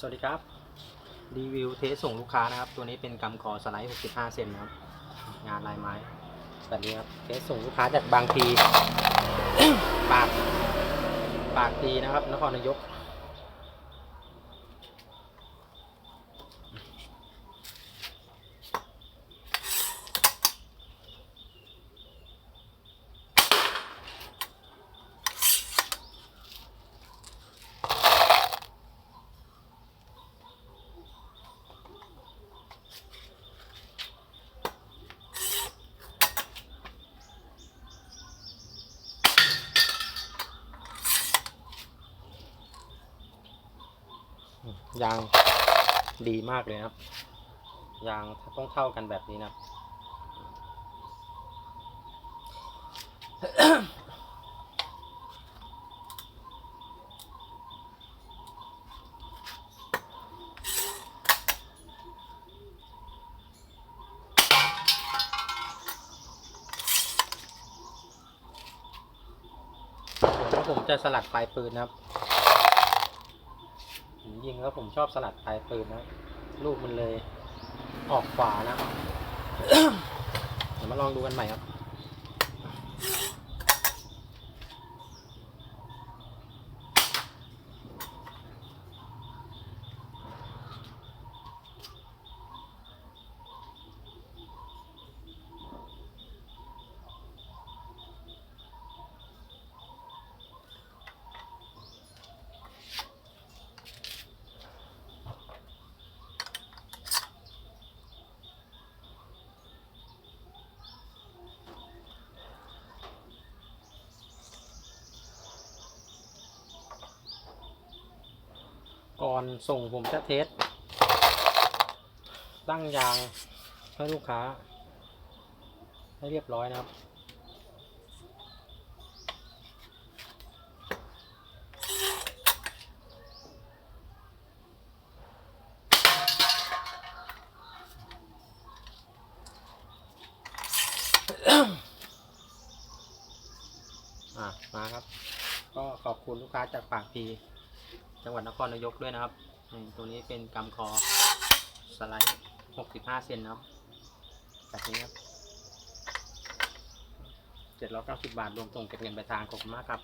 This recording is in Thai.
สวัสดีครับ รีวิวเทสส่งลูกค้านะครับ ตัวนี้เป็นกำคอสไลด์ 65 เซนนะครับ งานลายไม้แบบนี้ครับเทสส่งลูกค้าจากบางพีปากปากพีนะครับนครนายก ยางดีมากเลยนะครับ ยางต้องเท่ากันแบบนี้นะผมจะสลัดปลายปืนนะครับ ผมยิงแล้วผมชอบสลัดปลายปืนนะลูกมันเลยออกขวานะเดี๋ยวมาลองดูกันใหม่ครับ ก่อนส่งผมจะเทส ตั้งยางให้ลูกค้า ให้เรียบร้อยนะครับ อะ มาครับ ก็ขอบคุณลูกค้าจากปากพี จังหวัดนครนายกด้วยนะครับตัวนี้เป็นกำคอสไลด์ 65 เซนนะครับแบบนี้ครับ790 บาท รวมส่งเก็บเงินไปลายทางขอบคุณมากครับ